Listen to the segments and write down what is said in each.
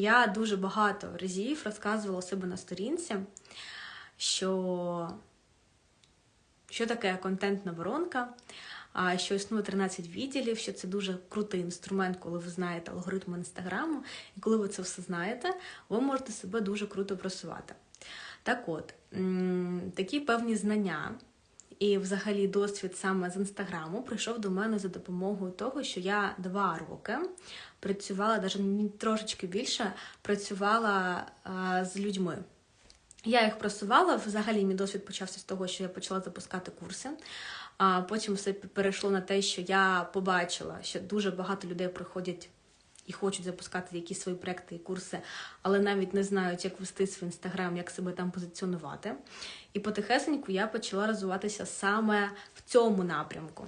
Я дуже багато разів розказувала себе на сторінці, що, що таке контентна воронка, що існує 13 відділів, що це дуже крутий інструмент, коли ви знаєте алгоритми інстаграму, і коли ви це все знаєте, ви можете себе дуже круто просувати. Так от, такі певні знання. І, взагалі, досвід саме з інстаграму прийшов до мене за допомогою того, що я два роки працювала, навіть трошечки більше, працювала з людьми. Я їх просувала. Взагалі, мій досвід почався з того, що я почала запускати курси. А потім все перейшло на те, що я побачила, що дуже багато людей приходять і хочуть запускати якісь свої проекти і курси, але навіть не знають, як вести свій інстаграм, як себе там позиціонувати. І потихесеньку я почала розвиватися саме в цьому напрямку.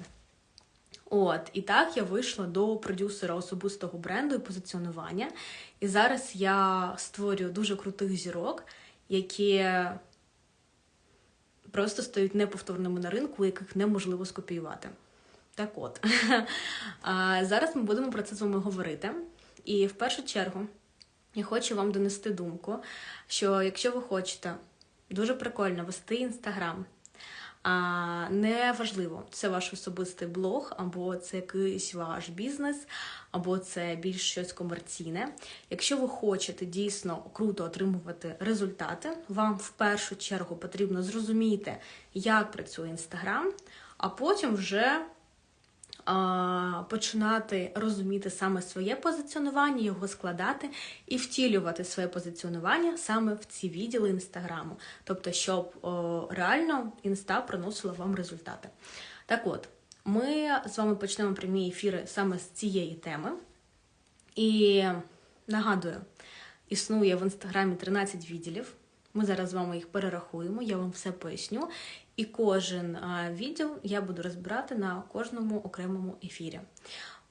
От, і так я вийшла до продюсера особистого бренду і позиціонування. І зараз я створюю дуже крутих зірок, які просто стають неповторними на ринку, яких неможливо скопіювати. Так от, зараз ми будемо про це з вами говорити. І в першу чергу я хочу вам донести думку, що якщо ви хочете дуже прикольно вести інстаграм, а не важливо, це ваш особистий блог, або це якийсь ваш бізнес, або це більш щось комерційне. Якщо ви хочете дійсно круто отримувати результати, вам в першу чергу потрібно зрозуміти, як працює інстаграм, а потім вже починати розуміти саме своє позиціонування, його складати і втілювати своє позиціонування саме в ці відділи інстаграму, тобто, щоб реально інста приносила вам результати. Так от, ми з вами почнемо прямі ефіри саме з цієї теми. І нагадую, існує в інстаграмі 13 відділів. Ми зараз з вами їх перерахуємо, я вам все поясню. І кожен відділ я буду розбирати на кожному окремому ефірі.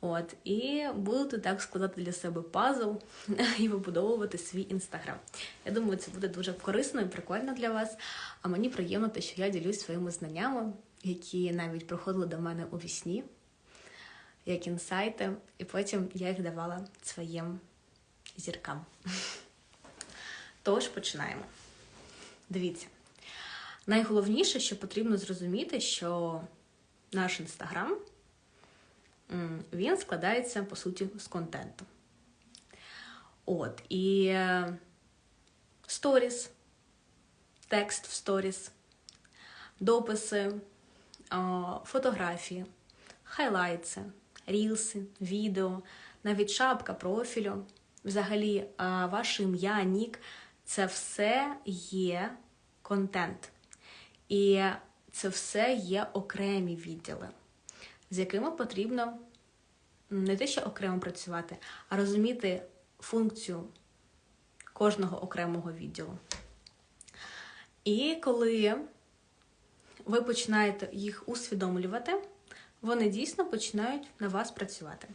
От, І будете так складати для себе пазл і вибудовувати свій інстаграм. Я думаю, це буде дуже корисно і прикольно для вас. А мені приємно, те, що я ділюсь своїми знаннями, які навіть приходили до мене у вісні, як інсайти, і потім я їх давала своїм зіркам. Тож починаємо. Дивіться. Найголовніше, що потрібно зрозуміти, що наш інстаграм він складається, по суті, з контенту. От, і сторіс, текст в сторіс, дописи, фотографії, хайлайтси, рілси, відео, навіть шапка профілю, взагалі, ваше ім'я, нік це все є контент. І це все є окремі відділи, з якими потрібно не те, що окремо працювати, а розуміти функцію кожного окремого відділу. І коли ви починаєте їх усвідомлювати, вони дійсно починають на вас працювати.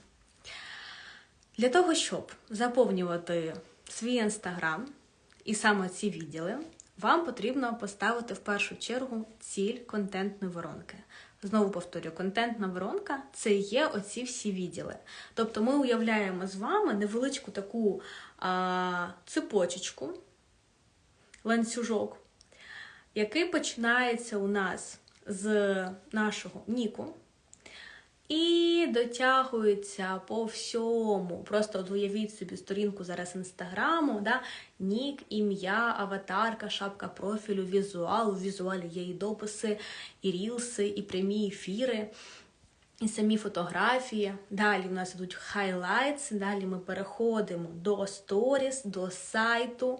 Для того, щоб заповнювати свій інстаграм і саме ці відділи, вам потрібно поставити в першу чергу ціль контентної воронки. Знову повторю, контентна воронка це є оці всі відділи. Тобто ми уявляємо з вами невеличку таку а, цепочечку, ланцюжок, який починається у нас з нашого Ніку. І дотягується по всьому. Просто от уявіть собі сторінку зараз інстаграму, да? нік, ім'я, аватарка, шапка профілю, візуал. У візуалі є і дописи, і рілси, і прямі ефіри, і самі фотографії. Далі в нас йдуть хайлайтс, далі ми переходимо до сторіс, до сайту.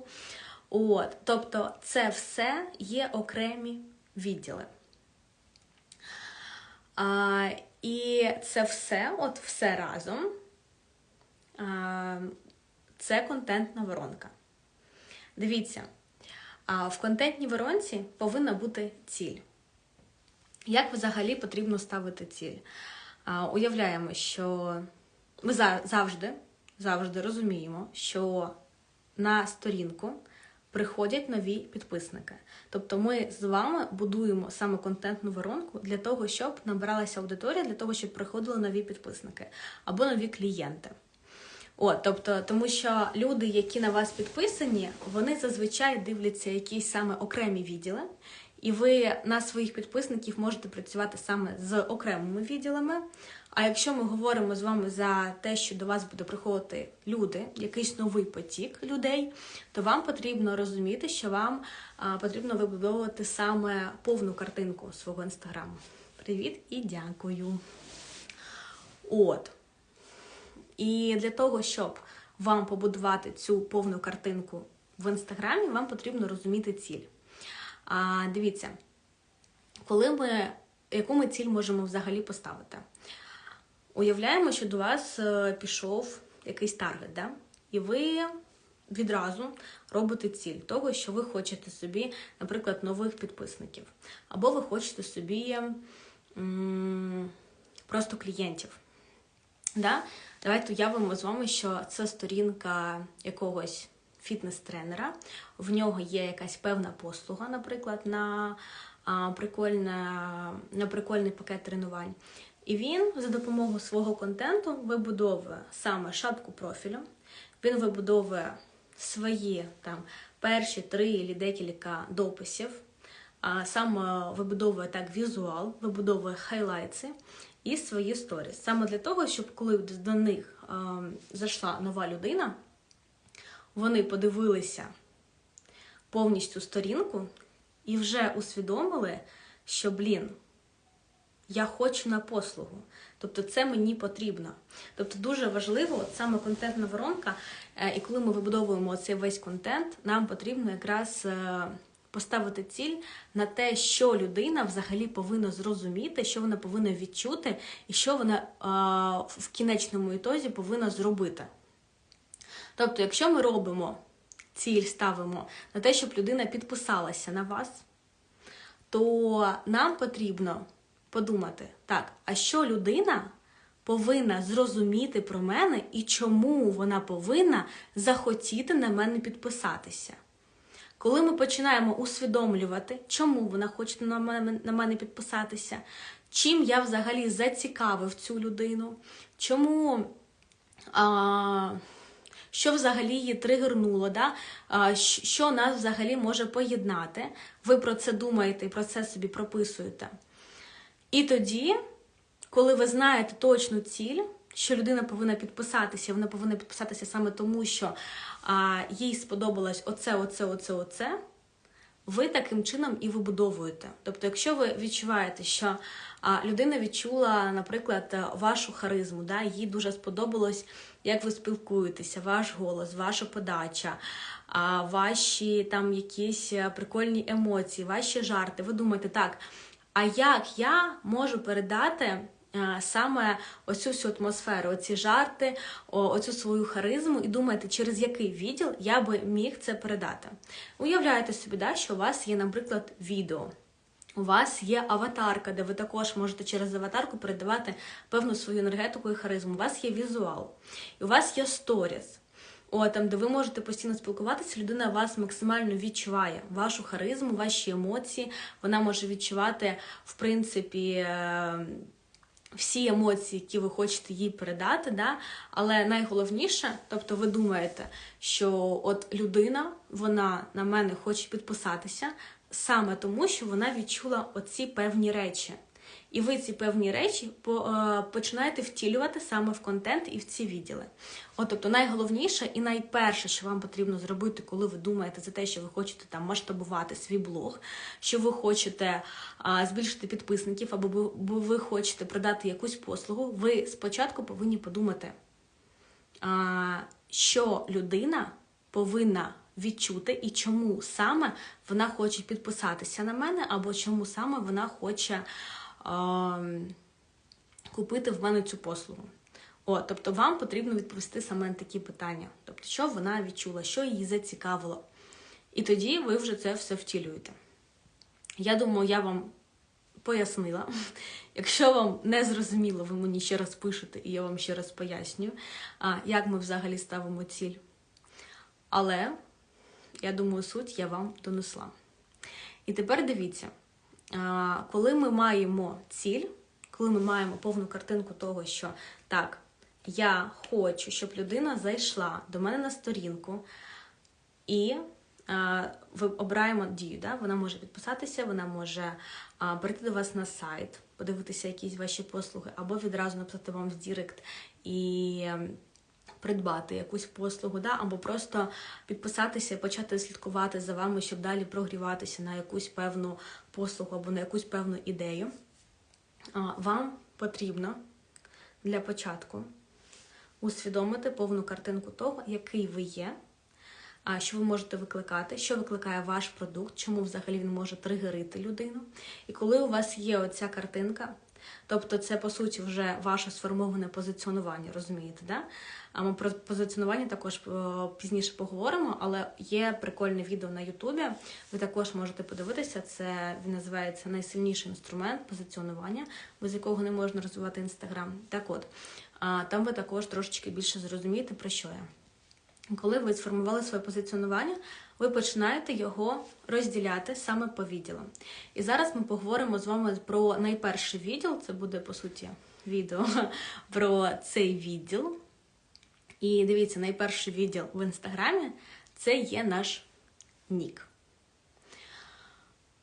От, Тобто це все є окремі відділи. А, і це все, от все разом, це контентна воронка. Дивіться, в контентній воронці повинна бути ціль. Як взагалі потрібно ставити ціль? Уявляємо, що ми завжди, завжди розуміємо, що на сторінку приходять нові підписники. Тобто ми з вами будуємо саме контентну воронку для того, щоб набиралася аудиторія, для того, щоб приходили нові підписники або нові клієнти. От, тобто, тому що люди, які на вас підписані, вони зазвичай дивляться якісь саме окремі відділи, і ви на своїх підписників можете працювати саме з окремими відділами. А якщо ми говоримо з вами за те, що до вас буде приходити люди, якийсь новий потік людей, то вам потрібно розуміти, що вам потрібно вибудовувати саме повну картинку свого інстаграму. Привіт і дякую. От. І для того, щоб вам побудувати цю повну картинку в інстаграмі, вам потрібно розуміти ціль. А, Дивіться, коли ми, яку ми ціль можемо взагалі поставити? Уявляємо, що до вас е, пішов якийсь таргет, да? і ви відразу робите ціль того, що ви хочете собі, наприклад, нових підписників, або ви хочете собі м- просто клієнтів. Да? Давайте уявимо з вами, що це сторінка якогось фітнес-тренера. В нього є якась певна послуга, наприклад, на, а, прикольна, на прикольний пакет тренувань. І він за допомогою свого контенту вибудовує саме шапку профілю, він вибудовує свої там перші три або декілька дописів, саме вибудовує так візуал, вибудовує хайлайтси і свої сторіс. Саме для того, щоб коли до них е, зайшла нова людина, вони подивилися повністю сторінку і вже усвідомили, що, блін, я хочу на послугу. Тобто це мені потрібно. Тобто дуже важливо, от саме контентна воронка, е, і коли ми вибудовуємо цей весь контент, нам потрібно якраз е, поставити ціль на те, що людина взагалі повинна зрозуміти, що вона повинна відчути, і що вона е, в кінечному ітозі повинна зробити. Тобто, якщо ми робимо ціль, ставимо на те, щоб людина підписалася на вас, то нам потрібно подумати, так, а що людина повинна зрозуміти про мене і чому вона повинна захотіти на мене підписатися. Коли ми починаємо усвідомлювати, чому вона хоче на мене, на мене підписатися, чим я взагалі зацікавив цю людину, чому. А, що взагалі її тригернуло, да? що нас взагалі може поєднати. Ви про це думаєте і про це собі прописуєте. І тоді, коли ви знаєте точну ціль, що людина повинна підписатися, вона повинна підписатися саме тому, що а, їй сподобалось оце, оце, оце, оце. Ви таким чином і вибудовуєте. Тобто, якщо ви відчуваєте, що людина відчула, наприклад, вашу харизму, да, їй дуже сподобалось, як ви спілкуєтеся, ваш голос, ваша подача, ваші там якісь прикольні емоції, ваші жарти. Ви думаєте, так, а як я можу передати? Саме оцю всю атмосферу, оці жарти, оцю свою харизму, і думаєте, через який відділ я би міг це передати. Уявляєте собі, да, що у вас є, наприклад, відео. У вас є аватарка, де ви також можете через аватарку передавати певну свою енергетику і харизму. У вас є візуал, і у вас є сторіс. О, там, де ви можете постійно спілкуватися, людина вас максимально відчуває, вашу харизму, ваші емоції. Вона може відчувати, в принципі, е, всі емоції, які ви хочете їй передати. Да? Але найголовніше, тобто, ви думаєте, що от людина, вона на мене хоче підписатися саме тому, що вона відчула оці певні речі. І ви ці певні речі е, починаєте втілювати саме в контент і в ці відділи. От, тобто, найголовніше і найперше, що вам потрібно зробити, коли ви думаєте за те, що ви хочете там масштабувати свій блог, що ви хочете а, збільшити підписників, або ви хочете продати якусь послугу, ви спочатку повинні подумати, а, що людина повинна. Відчути і чому саме вона хоче підписатися на мене, або чому саме вона хоче купити в мене цю послугу. О, тобто вам потрібно відповісти саме на такі питання. Тобто, що вона відчула, що її зацікавило. І тоді ви вже це все втілюєте. Я думаю, я вам пояснила. Якщо вам не зрозуміло, ви мені ще раз пишете, і я вам ще раз пояснюю, як ми взагалі ставимо ціль. Але, я думаю, суть я вам донесла. І тепер дивіться коли ми маємо ціль, коли ми маємо повну картинку того, що так, я хочу, щоб людина зайшла до мене на сторінку і е, ви обираємо дію. Да? Вона може підписатися, вона може а, перейти до вас на сайт, подивитися якісь ваші послуги, або відразу написати вам в Дірект і ем, придбати якусь послугу, да? або просто підписатися, почати слідкувати за вами, щоб далі прогріватися на якусь певну послугу або на якусь певну ідею. Вам потрібно для початку усвідомити повну картинку того, який ви є, що ви можете викликати, що викликає ваш продукт, чому взагалі він може тригерити людину. І коли у вас є оця картинка, тобто це по суті вже ваше сформоване позиціонування, розумієте, да? А ми про позиціонування також е, пізніше поговоримо, але є прикольне відео на Ютубі. Ви також можете подивитися. Це він називається найсильніший інструмент позиціонування, без якого не можна розвивати інстаграм. Так от, там ви також трошечки більше зрозумієте, про що я. Коли ви сформували своє позиціонування, ви починаєте його розділяти саме по відділам. І зараз ми поговоримо з вами про найперший відділ. Це буде, по суті, відео про цей відділ. І дивіться, найперший відділ в інстаграмі це є наш нік.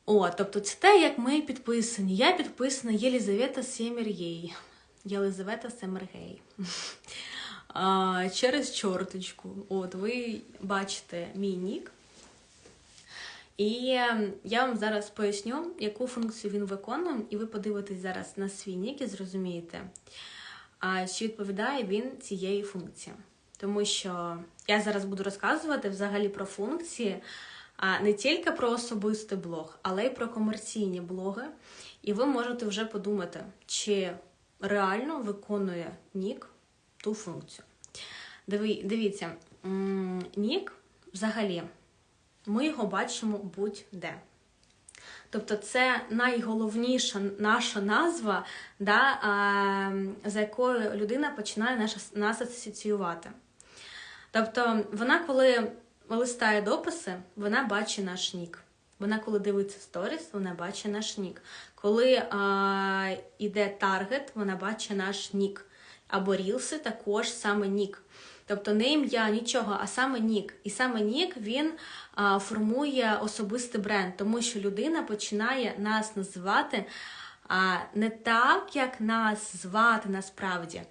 О, тобто це те, як ми підписані. Я підписана Єлізавета Сємір'єй. Єлизавета Семергей. Через чорточку. От ви бачите мій нік. І ем, я вам зараз поясню, яку функцію він виконує, і ви подивитесь зараз на свій нік і зрозумієте, чи відповідає він цієї функції. Тому що я зараз буду розказувати взагалі про функції, а не тільки про особистий блог, але й про комерційні блоги. І ви можете вже подумати, чи реально виконує нік ту функцію. Диві, дивіться, нік взагалі, ми його бачимо будь-де. Тобто це найголовніша наша назва, да, за якою людина починає нас асоціювати. Тобто, вона, коли листає дописи, вона бачить наш нік. Вона, коли дивиться сторіс, вона бачить наш нік. Коли а, йде таргет, вона бачить наш нік. Або рілси також саме нік. Тобто не ім'я, нічого, а саме нік. І саме нік він а, формує особистий бренд, тому що людина починає нас називати а, не так, як нас звати насправді,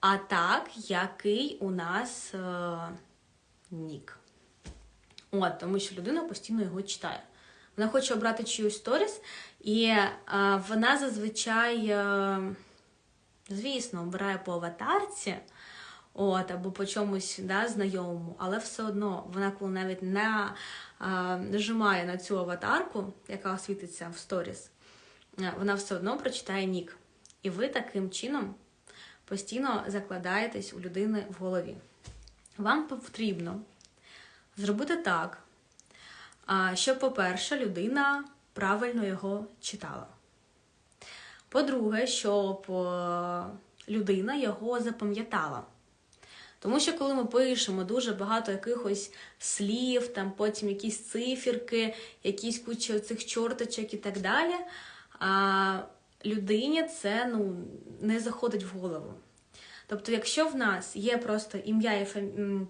а так, який у нас а, нік. От, Тому що людина постійно його читає. Вона хоче обрати чиюсь сторіс, і а, вона зазвичай, а, звісно, обирає по аватарці. От, або по чомусь да, знайомому, але все одно вона, коли навіть не а, нажимає на цю аватарку, яка світиться в сторіс, вона все одно прочитає нік. І ви таким чином постійно закладаєтесь у людини в голові. Вам потрібно зробити так, щоб, по-перше, людина правильно його читала. По-друге, щоб людина його запам'ятала. Тому що, коли ми пишемо дуже багато якихось слів, там потім якісь циферки, якісь куча цих чорточок і так далі, а людині це ну, не заходить в голову. Тобто, якщо в нас є просто ім'я і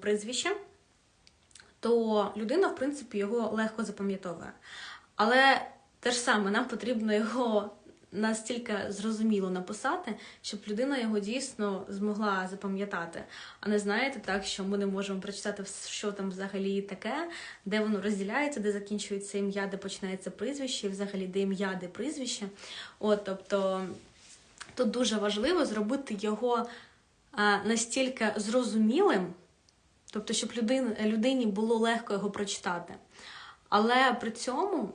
прізвище, то людина, в принципі, його легко запам'ятовує. Але те ж саме, нам потрібно його настільки зрозуміло написати, щоб людина його дійсно змогла запам'ятати. А не знаєте, так що ми не можемо прочитати, що там взагалі таке, де воно розділяється, де закінчується ім'я, де починається прізвище, і взагалі де ім'я, де прізвище. От, тобто тут дуже важливо зробити його настільки зрозумілим, тобто, щоб людин, людині було легко його прочитати. Але при цьому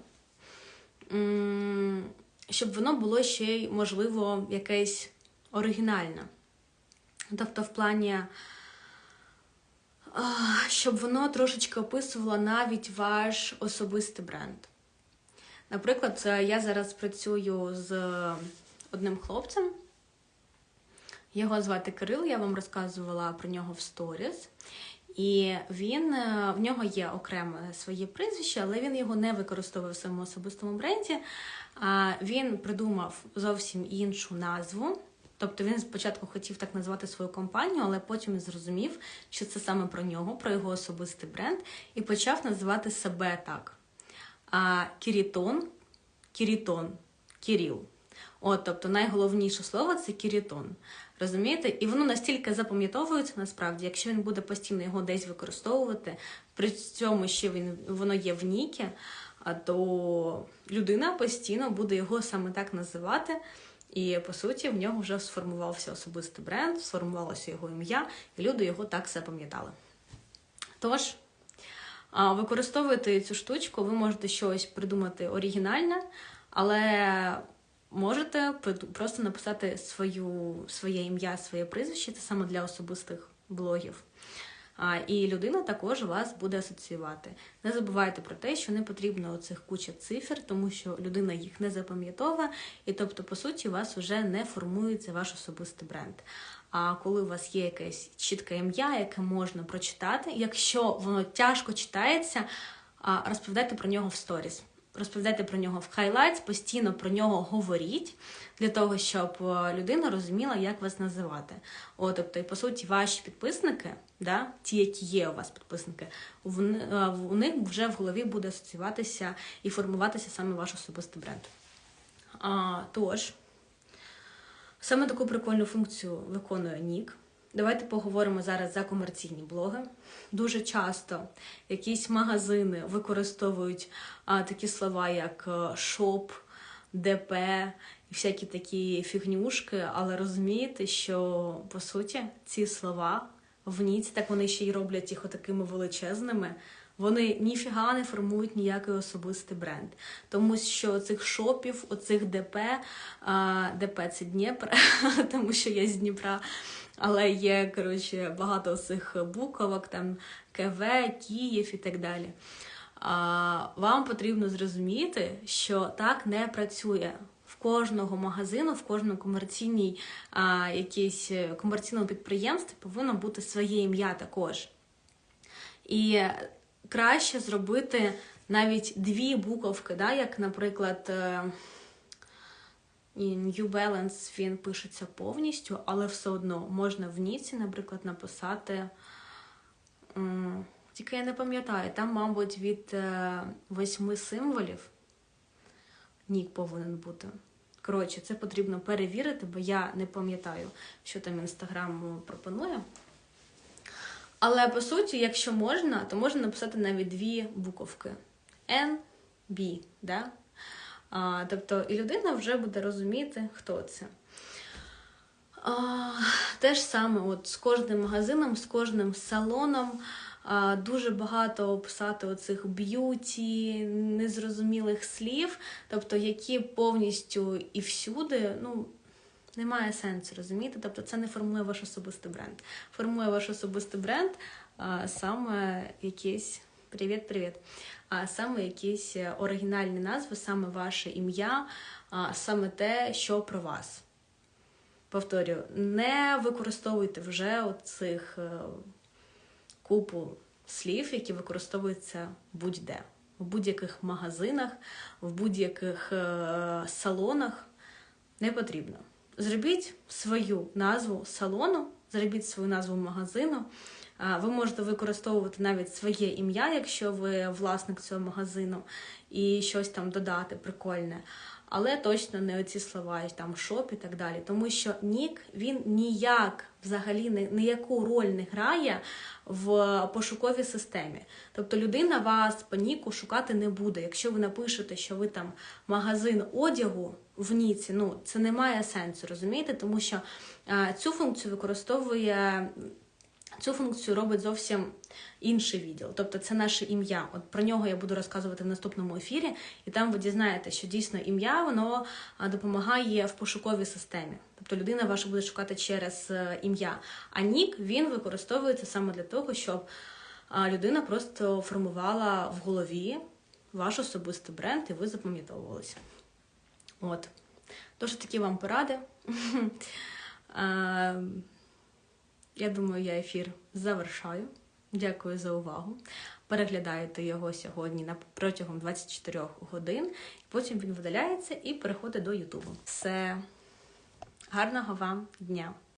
щоб воно було ще й, можливо, якесь оригінальне. Тобто, в плані, щоб воно трошечки описувало навіть ваш особистий бренд. Наприклад, я зараз працюю з одним хлопцем. Його звати Кирил, я вам розказувала про нього в сторіс. І він е, в нього є окреме своє прізвище, але він його не використовує в своєму особистому бренді. Він придумав зовсім іншу назву. Тобто він спочатку хотів так назвати свою компанію, але потім зрозумів, що це саме про нього, про його особистий бренд, і почав називати себе так. А Кірітон, Кірітон, Кіріл. От, тобто найголовніше слово це кірітон. Розумієте? І воно настільки запам'ятовується насправді, якщо він буде постійно його десь використовувати, при цьому ще він воно є в нікі, то людина постійно буде його саме так називати. І по суті, в нього вже сформувався особистий бренд, сформувалося його ім'я, і люди його так запам'ятали. Тож, використовуйте цю штучку, ви можете щось придумати оригінальне, але можете просто написати свою, своє ім'я, своє прізвище, це саме для особистих блогів. А, і людина також вас буде асоціювати. Не забувайте про те, що не потрібно оцих куча цифр, тому що людина їх не запам'ятовує, і тобто, по суті, у вас вже не формується ваш особистий бренд. А коли у вас є якесь чітке ім'я, яке можна прочитати, якщо воно тяжко читається, розповідайте про нього в сторіс. Розповідайте про нього в хайлайтс, постійно про нього говоріть для того, щоб е, людина розуміла, як вас називати. О, тобто, і по суті, ваші підписники, да, ті, які є у вас підписники, е, у них вже в голові буде асоціюватися і формуватися саме ваш особистий бренд. А, тож, саме таку прикольну функцію виконує Нік. Давайте поговоримо зараз за комерційні блоги. Дуже часто якісь магазини використовують а, такі слова, як е, шоп, ДП і всякі такі фігнюшки, але розумієте, що по суті ці слова в ніці, так вони ще й роблять їх отакими величезними. Вони ніфіга не формують ніякий особистий бренд. Тому що цих шопів, оцих ДП, ДП це Дніпр, тому що я з Дніпра, але є коротше, багато цих буковок, там КВ, Київ і так далі. А, вам потрібно зрозуміти, що так не працює. В кожного магазину, в кожному комерційній а, якійсь е, комерційному підприємстві повинно бути своє ім'я також. І краще зробити навіть дві буковки, да, як, наприклад, е, New Balance він пишеться повністю, але все одно можна в Ніці, наприклад, написати. Тільки я не пам'ятаю, там, мабуть, від е, восьми символів нік повинен бути. Коротше, це потрібно перевірити, бо я не пам'ятаю, що там інстаграм пропонує. Але по суті, якщо можна, то можна написати навіть дві буковки N, B, да? А, тобто і людина вже буде розуміти, хто це. А, те ж саме от з кожним магазином, з кожним салоном. А, дуже багато описати оцих б'юті, незрозумілих слів, тобто які повністю і всюди, ну, немає сенсу, розумієте? Тобто це не формує ваш особистий бренд. Формує ваш особистий бренд а, саме якісь привіт-привіт. А саме якісь е, оригінальні назви, саме ваше ім'я, а, саме те, що про вас. Повторюю, не використовуйте вже оцих е, купу слів, які використовуються будь-де, в будь-яких магазинах, в будь-яких е, салонах. Не потрібно. Зробіть свою назву салону, зробіть свою назву магазину. Ви можете використовувати навіть своє ім'я, якщо ви власник цього магазину, і щось там додати прикольне. Але точно не оці слова, там шоп і так далі. Тому що нік він ніяк взагалі ніяку роль не грає в пошуковій системі. Тобто людина вас по ніку шукати не буде. Якщо ви напишете, що ви там магазин одягу в ніці, ну це не має сенсу, розумієте? Тому що а, цю функцію використовує. Цю функцію робить зовсім інший відділ, тобто це наше ім'я. От про нього я буду розказувати в наступному ефірі, і там ви дізнаєте, що дійсно ім'я воно допомагає в пошуковій системі. Тобто людина ваша буде шукати через е, ім'я. А нік він використовується саме для того, щоб людина просто формувала в голові ваш особистий бренд, і ви запам'ятовувалися. От. Тож такі вам поради. Я думаю, я ефір завершаю. Дякую за увагу. Переглядаєте його сьогодні на протягом 24 годин. Потім він видаляється і переходить до Ютубу. Все. Гарного вам дня!